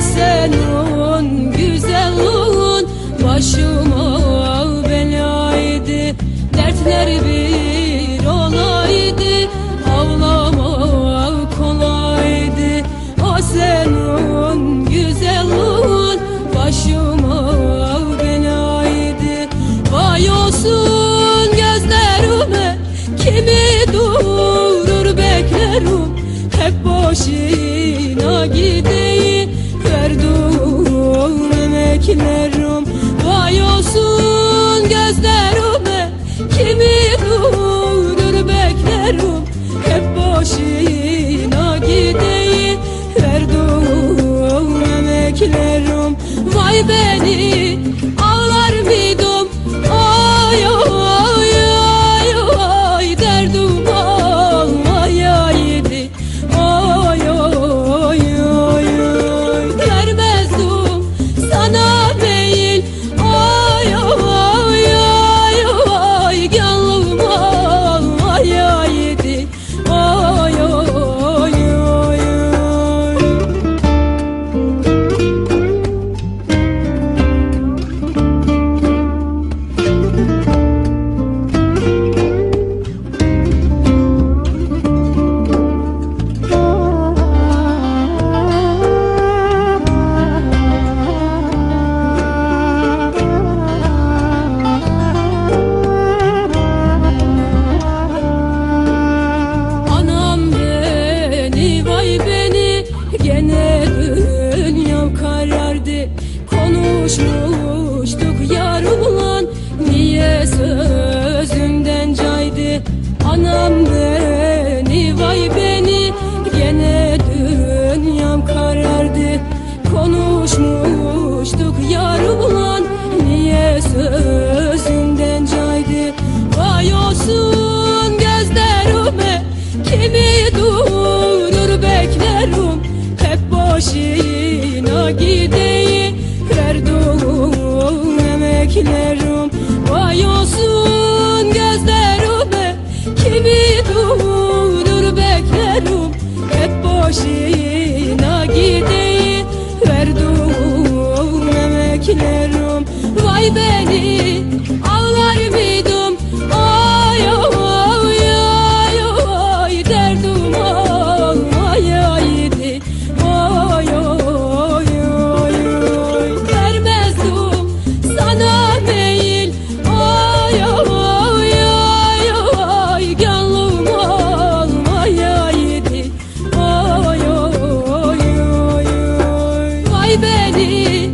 senin güzelliğin başıma belaydı Dertler bir olaydı. Ağlamak kolaydı. O senin güzelliğin başıma belaydı. Vay olsun gözlerime kimi durur beklerim. Hep boşuna gideyi emeklerim Vay olsun gözlerime kimi durur beklerim Hep boşuna gideyi verduğum emeklerim Vay beni ağlar mıydım Konuşmuştuk yarımla niye sözümden caydı? Anam beni vay beni. Gene dünyam karardı. Konuşmuştuk yarımla niye sözümden caydı? Vay olsun gözlerime kimi durur ay beni Ağlar mıydım ay ay ay ay Derdim ay aydı ay ay ay ay Vermezdim sana meyil. Ay ay ay ay Gönlüm ay ay ay ay Ay beni